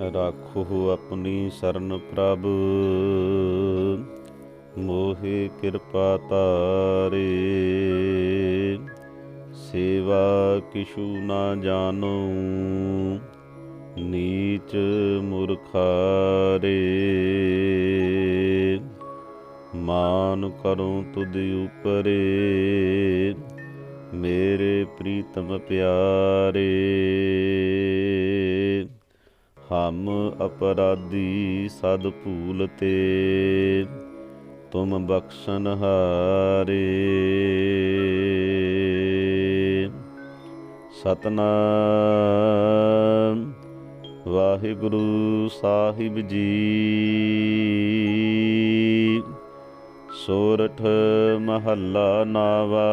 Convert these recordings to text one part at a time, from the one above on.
ਰਾਖੋ ਆਪਣੀ ਸਰਨ ਪ੍ਰਭ। ਮੋਹਿ ਕਿਰਪਾ ਤਾਰੇ ਸੇਵਾ ਕਿਛੂ ਨਾ ਜਾਣੋ। ਨੀਚ ਮੁਰਖਾਰੇ। ਮਾਨ ਕਰੂੰ ਤੁਧ ਉਪਰੇ। ਮੇਰੇ ਪ੍ਰੀਤਮ ਪਿਆਰੇ। ਹਮ ਅਪਰਾਧੀ ਸਦ ਭੂਲ ਤੇ, ਤੁਮ ਬਖਸ਼ਨ ਹਾਰੇ। ਸਤਨਾਮ ਵਾਹਿਗੁਰੂ ਸਾਹਿਬ ਜੀ। ਸੋਰਠ ਮਹੱਲਾ ਨਾਵਾ।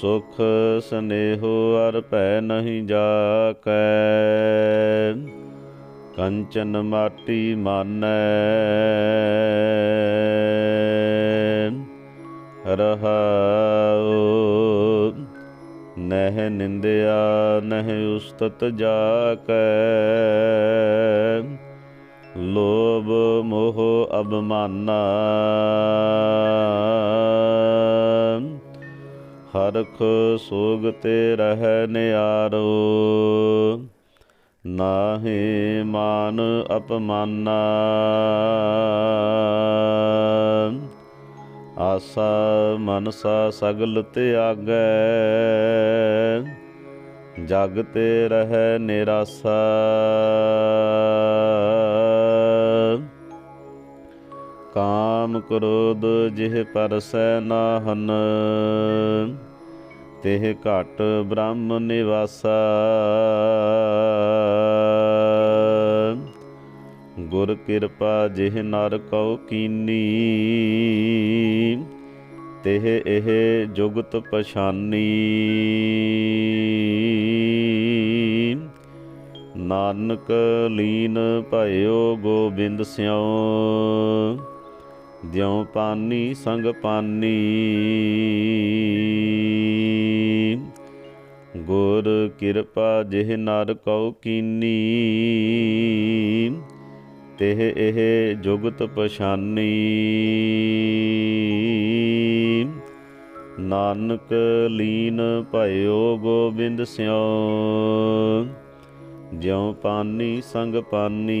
ਸੁਖ ਸਨੇਹੋ ਅਰ ਭੈ ਨਹੀਂ ਜਾਕੈ। ਕੰਚਨ ਮਾਟੀ ਮਾਨੈ। ਰਹਾਉ। ਨਹਿ ਨਿੰਦਿਆ ਨਹਿ ਉਸਤਤ ਜਾਕੈ। ਲੋਭ ਮੋਹ ਅਬਮਾਨਾ ਹਰਖ ਸੋਗ ਤੇ ਰਹਿ ਨਿਆਰੋ। ਨਾਹੀ ਮਾਨ ਅਪਮਾਨਾ। ਆਸਾ ਮਨਸਾ ਸਗਲ ਤਿਆਗੈ। ਜਗ ਤੇ ਰਹਿ ਨਿਰਾਸਾ। ਕਾਮ ਕ੍ਰੋਧ ਜਿਹ ਪਰਸੈ ਨਾਹਨ, ਤਿਹ ਘਟ ਬ੍ਰਹਮ ਨਿਵਾਸਾ। ਗੁਰ ਕਿਰਪਾ ਜਿਹ ਨਰ ਕਉ ਕੀਨੀ, ਤਿਹ ਇਹ ਜੁਗਤ ਪਛਾਨੀ। ਨਾਨਕ ਲੀਨ ਭਇਓ ਗੋਬਿੰਦ ਸਿਉ। ਦਿਉ ਪਾਨੀ ਸੰਗ ਪਾਨੀ। ਗੁਰ ਕਿਰਪਾ ਜਿਹ ਨਰ ਕਉ ਕੀਨੀ, ਤਿਹ ਇਹ ਜੁਗਤ ਪਛਾਨੀ। ਨਾਨਕ ਲੀਨ ਭਇਓ ਗੋਬਿੰਦ ਸਿਉ, ਜਿਉ ਪਾਨੀ ਸੰਗ ਪਾਨੀ।